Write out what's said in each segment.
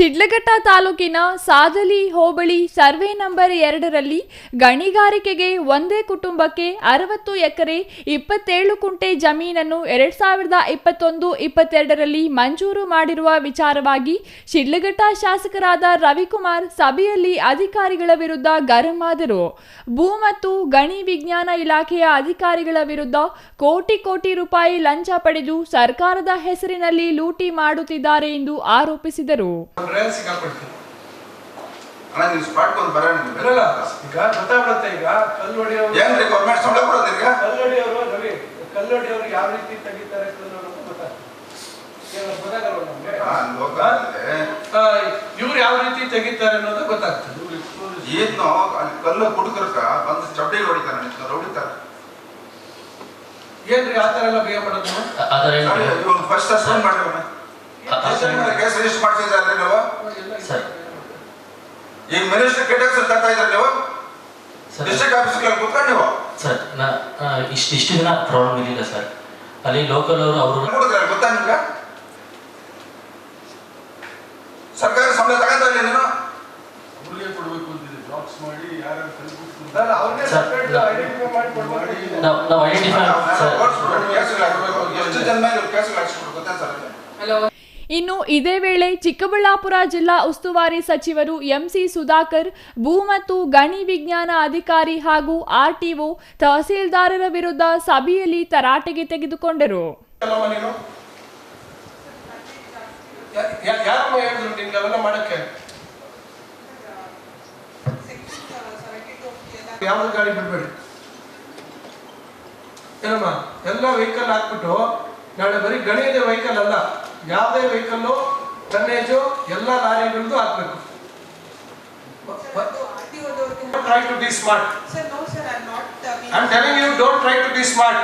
ಶಿಡ್ಲಘಟ್ಟ ತಾಲೂಕಿನ ಸಾದಲಿ ಹೋಬಳಿ survey number ಎರಡರಲ್ಲಿ ಗಣಿಗಾರಿಕೆಗೆ ಒಂದೇ ಕುಟುಂಬಕ್ಕೆ ಅರವತ್ತು ಎಕರೆ, ಇಪ್ಪತ್ತೇಳು ಕುಂಟೆ ಜಮೀನನ್ನು ಎರಡ್ ಸಾವಿರದ ಇಪ್ಪತ್ತೊಂದು ಇಪ್ಪತ್ತೆರಡರಲ್ಲಿ ಮಂಜೂರು ಮಾಡಿರುವ ವಿಚಾರವಾಗಿ ಶಿಡ್ಲಘಟ್ಟ ಶಾಸಕರಾದ ರವಿಕುಮಾರ್ ಸಭೆಯಲ್ಲಿ ಅಧಿಕಾರಿಗಳ ವಿರುದ್ಧ ಗರಂ ಆದರು ಭೂ ಮತ್ತು ಗಣಿ ವಿಜ್ಞಾನ ಇಲಾಖೆಯ ಅಧಿಕಾರಿಗಳ ವಿರುದ್ಧ ಕೋಟಿ ಕೋಟಿ ರೂಪಾಯಿ ಲಂಚ ಪಡೆದು ಸರ್ಕಾರದ ಹೆಸರಿನಲ್ಲಿ ಲೂಟಿ ಮಾಡುತ್ತಿದ್ದಾರೆ ಎಂದು ಆರೋಪಿಸಿದರು. ಅಂದ್ರೆ ಸಿಕ್ಕಾಪಡ್ತೀನಿ ಅಣ್ಣ ನೀವು ಸ್ಪಾಟ್ ಬಂದು ಬರೋಣ. ಬರಲ್ಲ. ಈಗ ಗೊತ್ತಾಗ್ಬಿಡುತ್ತೆ ಈಗ ಕಲ್ಲೋಡಿ ಅವರು ಏನ್ರಿ ಗೌರ್ಮೆಂಟ್ ಸಂಬಳ ಕೊಡೋದು ಈಗ ಕಲ್ಲೋಡಿ ಅವರು ರವಿ ಕಲ್ಲೊಡಿ ಅವರು ಯಾವ ರೀತಿ ತೆಗಿತಾರೆ ಅನ್ನೋದು ಗೊತ್ತಾಗ್ತದೆ. ಇವ್ರು ಯಾವ ರೀತಿ ತೆಗಿತಾರೆ ಅನ್ನೋದು ಗೊತ್ತಾಗ್ತದೆ. ಏನು ಅಲ್ಲಿ ಕಲ್ಲು ಕುಡುಕರ್ಕ ಬಂದು ಚಪ್ಪಡಿ ಹೊಡಿತಾರೆ ಹೊಡಿತಾರೆ. ಏನ್ರಿ ಆ ಥರ ಎಲ್ಲ ಭಯ ಮಾಡೋದು ಇವ್ನು ಫಸ್ಟ್ ಅಷ್ಟೊಂದು ಮಾಡಿ ಅವನ್ನ ಕೇಸ್ ರಿಜಿಸ್ಟರ್ ನೀವು. ಈಗ ಮಿನಿಸ್ಟರ್ ಕೆಟಕ್ಸ್ ತರ್ತಾ ಇದ್ದಾರೆ ನೀವು? ಸರ್. ಡಿಸ್ಟ್ರಿಕ್ಟ್ ಆಫೀಸ್ಗೆ ಕೂತ್ಕೊಂಡು ನೀವು? ಸರ್ ನಾ ಇಷ್ಟು ಇಷ್ಟು ದಿನ ಪ್ರಾಬ್ಲಮ್ ಇರಲಿಲ್ಲ ಸರ್. ಅಲ್ಲಿ ಲೋಕಲ್ ಅವರು ಅವರು ಗೊತ್ತಾ ನಿಮ್ಗೆ? ಸರ್ಕಾರಿ ಸಂಬಳ ತಗೊಂತ ಇಲ್ಲ ನೀನು? ಅವ್ರಿಗೆ ಕೊಡ್ಬೇಕು ಅಂತಿದೆ ಜಾಬ್ಸ್ ಮಾಡಿ ಅಲ್ಲ, ಅವ್ರಿಗೆ ಸರ್, separate ಮಾಡಿ ಕೊಡ್ಬೇಕು. ನಾವು ನಾವು ಐಡೆಂಟಿಫೈ ಸರ್. ಎಷ್ಟು ಜನ ಮೇಲೆ ಹಾಕ್ಸ್ಬಿಟ್ಟು ಗೊತ್ತಾ ಸರ್? ಇನ್ನು ಇದೇ ವೇಳೆ ಚಿಕ್ಕಬಳ್ಳಾಪುರ ಜಿಲ್ಲಾ ಉಸ್ತುವಾರಿ ಸಚಿವರು ಎಂಸಿ ಸುಧಾಕರ್, ಭೂ ಮತ್ತು ಗಣಿ ವಿಜ್ಞಾನ ಅಧಿಕಾರಿ ಹಾಗೂ ಆರ್ಟಿಒ ತಹಸೀಲ್ದಾರರ ವಿರುದ್ಧ ಸಭೆಯಲ್ಲಿ ತರಾಟೆಗೆ ತೆಗೆದುಕೊಂಡರು. ಏನಮ್ಮ, ಎಲ್ಲ ವೆಹಿಕಲ್ ಹಾಕ್ಬಿಟ್ಟು ನಾಳೆ ಬರೀ ಗಣಿಯದೇ ವೆಹಿಕಲ್ ಅಲ್ಲ. ಯಾವುದೇ ವೆಹಿಕಲ್ಲು ಟನ್ನೇಜು ಎಲ್ಲ ಲಾರಿಗಳದ್ದು ಹಾಕ್ಬೇಕು. Try to be smart I you try to be smart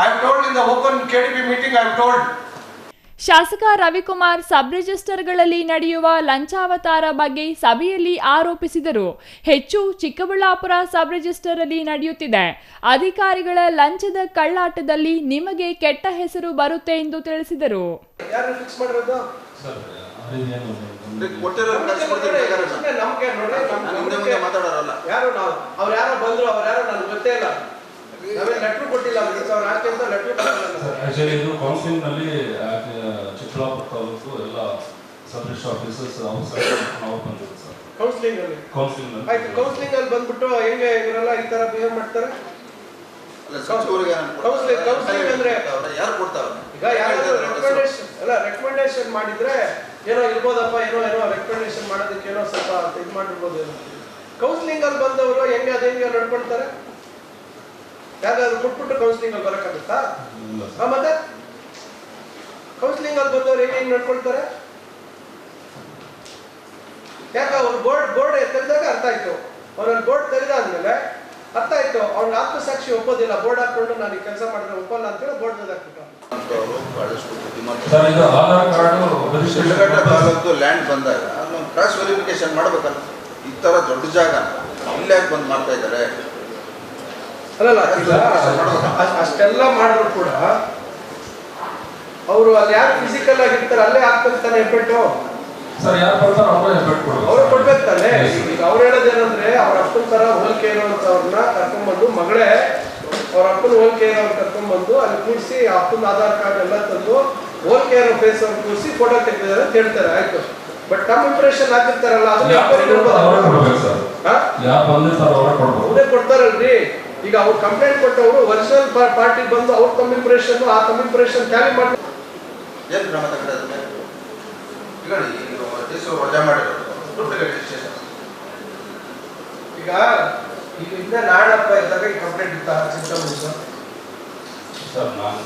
I told in the open K meeting I told ಶಾಸಕ ರವಿಕುಮಾರ್ ಸಬ್ ರಿಜಿಸ್ಟರ್ಗಳಲ್ಲಿ ನಡೆಯುವ ಲಂಚಾವತಾರ ಬಗ್ಗೆ ಸಭೆಯಲ್ಲಿ ಆರೋಪಿಸಿದರು. ಹೆಚ್ಚು ಚಿಕ್ಕಬಳ್ಳಾಪುರ ಸಬ್ ರಿಜಿಸ್ಟರ್ ಅಲ್ಲಿ ನಡೆಯುತ್ತಿದೆ. ಅಧಿಕಾರಿಗಳ ಲಂಚದ ಕಳ್ಳಾಟದಲ್ಲಿ ನಿಮಗೆ ಕೆಟ್ಟ ಹೆಸರು ಬರುತ್ತೆ ಎಂದು ತಿಳಿಸಿದರು. ಯಾರು ಫಿಕ್ಸ್ ಮಾಡಿರೋದು? ಸರ್ ಅದೇನು ಕೊಟ್ಟಿರೋ ಕಳ್ಸ್ಕೊಡ್ತೀನಿ ಬೇಕಾದ್ರೆ ಸುಮ್ನೆ ನಮ್ಗೆ ನೋಡ್ರಿ, ನಮ್- ನಾನು ಮುಂದೆ ನಮ್ಗೆ ಮುಂದೆ ಮಾತಾಡೋರಲ್ಲ. ಯಾರು ನಾವು? ಅವ್ರು ಯಾರೋ ಬಂದ್ರು ಅವ್ರು ಯಾರೋ ನನ್ಗೆ ಗೊತ್ತೇ ಇಲ್ಲ. ನಾವೇನ್ ಲೆಟ್ರ್ ಕೊಟ್ಟಿಲ್ಲ ಅವ್ರಿಗೆ. ಅವ್ರು ಹಾಕಿ ಅಂತ ಕೊಟ್ಟಿಲ್ಲ. ಸರ್ ಆಕ್ಚುಲಿ ಇದು ಕೌನ್ಸಿಲಿಂಗ್ನಲ್ಲಿ ಚಿಕ್ಕಬಳ್ಳಾಪುರ ತಾಲೂಕು ಎಲ್ಲ ಸಬ್ ರಿಜಿಸ್ಟರ್ ಆಫೀಸರ್ಸ್ ಆಫೀಸರ್ ನಾವು ಬಂದಿದ್ದೀವಿ ಸರ್ ಕೌನ್ಸಿಲಿಂಗ್ ಅಲ್ಲಿ? ಕೌನ್ಸಿಲಿಂಗ್ ಆಯ್ತು ಕೌನ್ಸಿಲಿಂಗ್ ಅಲ್ಲಿ ಬಂದ್ಬಿಟ್ಟು ಹೆಂಗೆ ಇವರೆಲ್ಲ ಈ ತರ ಬಿಹೇವ್ ಮಾಡ್ತಾರೆ? ಅಲ್ಲ ಸಚಿವರಿಗೆ ನಾನು ಕೌನ್ಸಿಲಿಂಗ್ ಕೌನ್ಸಿಲಿಂಗ್ ಅಂದ್ರೆ ಯಾರು ಕೊಡ್ತಾರೆ? ಈಗ ಯಾರಾದ್ರೂ ರೆಕಮೆಂಡೇಶನ್ ಅಲ್ಲ ರೆಕಮೆಂಡೇಶನ್ ಮಾಡಿದ್ರೆ ಏನೋ ಇರ್ಬೋದಪ್ಪ ಏನೋ ಏನೋ ರೆಕಮೆಂಡೇಶನ್ ಮಾಡೋದಕ್ಕೆ ಏನೋ ಸ್ವಲ್ಪ ಇದು ಮಾಡಿರ್ಬೋದು ಏನೋ. ಕೌನ್ಸಿಲಿಂಗ್ ಅಲ್ಲಿ ಬಂದವರು ಹೆಂಗೆ ಅದು ಹೆಂಗೆ ನಡ್ಕೊಳ್ತಾರೆ? ಯಾರಾದ್ರೂ ಕೊಟ್ಬಿಟ್ಟು ಕೌನ್ಸಿಲಿಂಗ್ ಅಲ್ಲಿ ಬರಕ್ಕಾಗುತ್ತಾ? ಮತ್ತೆ? ಕೌನ್ಸಿಲಿಂಗ್ ಅಲ್ಲಿ ಬಂದವರು ಹೆಂಗೆ ಮಾಡ್ಕೊಳ್ತಾರೆ ನಡ್ಕೊಳ್ತಾರೆ? ಯಾಕೆ ಅವ್ರು ಬೋರ್ಡ್ ಬೋರ್ಡ್ ತೆಗೆದಾಗ ಅರ್ಥ ಆಯ್ತು. ಅವ್ರಲ್ಲಿ ಬೋರ್ಡ್ ತೆಗೆದಾದ್ಮೇಲೆ ಅರ್ಥ ಆಯ್ತು. ಅವ್ನ ಆತ್ಮಸಾಕ್ಷಿ ಒಪ್ಪೋದಿಲ್ಲ. ಬೋರ್ಡ್ ಹಾಕೊಂಡು ನಾನು ಕೆಲಸ ಮಾಡಿದ್ರೆ ಒಪ್ಪಲ್ಲ ಅಂತೇಳಿ ಬೋರ್ಡ್ ತೆಗೆದಾಕ್ಬಿಟ್ಟು ಬಹಳಷ್ಟು ಬುದ್ಧಿವಂತರು. ಸರ್ ಇದು Aadhaar card Shidlaghatta registration taluk land ಬಂದಾಗ ಅದನ್ನ ಕ್ರಾಸ್ ವೆರಿಫಿಕೇಶನ್ ಮಾಡ್ಬೇಕಲ್ಲ. ಈ ತರ ದೊಡ್ಡ ಜಾಗ. ಇಲ್ಲೇ ಯಾಕೆ ಬಂದ್ ಮಾಡ್ತಾ ಇದ್ದಾರೆ? ಅಲ್ಲಲ್ಲ ಅಷ್ಟೆಲ್ಲ ಮಾಡಿದ್ರು ಕೂಡ ಅವರು ಅಲ್ಲಿ ಯಾರು ಫಿಸಿಕಲ್ ಆಗಿರ್ತಾರೆ ಅಲ್ಲೇ ಹಾಕ್ಬೇಕು ತಾನೆ ಎಫೆಕ್ಟು ಸರ್ ಯಾರು ಬರ್ತಾರೆ ಅವರೇ ಎಫೆಕ್ಟ್ ಕೊಡ್ತಾರೆ ಅವ್ರು ಕೊಡ್ಬೇಕು ತಾನೆ. ಈಗ ಅವ್ರು ಹೇಳೋದೇನಂದ್ರೆ ಅವ್ರ ಅಪ್ಪನ ತರ ಹೋಲಿಕೆ ಅವ್ರನ್ನ ಕರ್ಕೊಂಡ್ಬಂದು ಮಗಳೇ ಅವ್ರ ಅಪ್ಪನ ಹೋಲಿಕೆ ಇರೋರು ಕರ್ಕೊಂಡ್ಬಂದು ಅಲ್ಲಿ ಕೂರಿಸಿ ಅಪ್ಪನ ಆಧಾರ್ ಕಾರ್ಡ್ ಎಲ್ಲ ತಂದು ಹೋಲಿಕೆ ಇರೋ ಫೇಸ್ ಅವ್ರು ಕೂರಿಸಿ ಫೋಟೋ ತೆಗೆದಿದ್ದಾರೆ ಅಂತ ಹೇಳ್ತಾರೆ ಆಯ್ತು. ಬಟ್ ತಮ್ಮ ಇಂಪ್ರೆಷನ್ ಹಾಕಿರ್ತಾರಲ್ಲ ಅದನ್ನ ಕೊಡ್ತಾರಲ್ರಿ. ಈಗ ಅವ್ರು ಕಂಪ್ಲೇಂಟ್ ಕೊಟ್ಟವರು ಒರಿಜಿನಲ್ ಪಾರ್ಟಿ ಬಂದು ಅವ್ರ ತಮ್ಮ ಇಂಪ್ರೆಷನ್ ಆ ತಮ್ಮ ಇಂಪ್ರೆಷನ್ ಕ್ಯಾರಿ ಮಾಡಿ ಏನ್ ಕ್ರಮ ಈಗ ವಜಾ ಮಾಡಿರೋದು ಡೂಪ್ಲಿಕೇಟ್ ರಿಜಿಸ್ಟ್ರೇಷನ್ ಈಗ ಈಗ ಹಿಂದೆ ನಾಡಪ್ಪ ಇದ್ದಾಗ ಈ ಕಂಪ್ಲೇಂಟ್ ಇತ್ತ? System sir. ನಾನು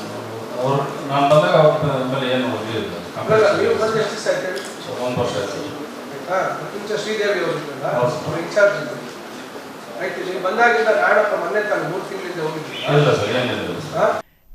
ಅವ್ರು ನಾನು ಬಂದಾಗ ಅವ್ರ ಮೇಲೆ ಏನು ಹೋಗಿಲ್ಲ ಅಲ್ಲ ನೀವು ಬಂದು ಎಷ್ಟು ದಿವಸ ಆಯ್ತು ಹೇಳಿ? ಒಂದು ವರ್ಷ ಆಯ್ತು ಹಾ ಮುಂಚೆ ಶ್ರೀದೇವಿ ಹೋಗಿದ್ರಲ್ಲ. ಅವ್ರು ಇನ್ಚಾರ್ಜ್ ಆಯ್ತು ನೀವು ಬಂದಾಗಿಂದ ನಾಡಪ್ಪ ಮೊನ್ನೆ ತಾನು ಮೂರು ತಿಂಗಳಿಂದ ಹೋಗಿದ್ದೀನಿ ಇಲ್ಲ ಸರ್ ಏನಿಲ್ಲ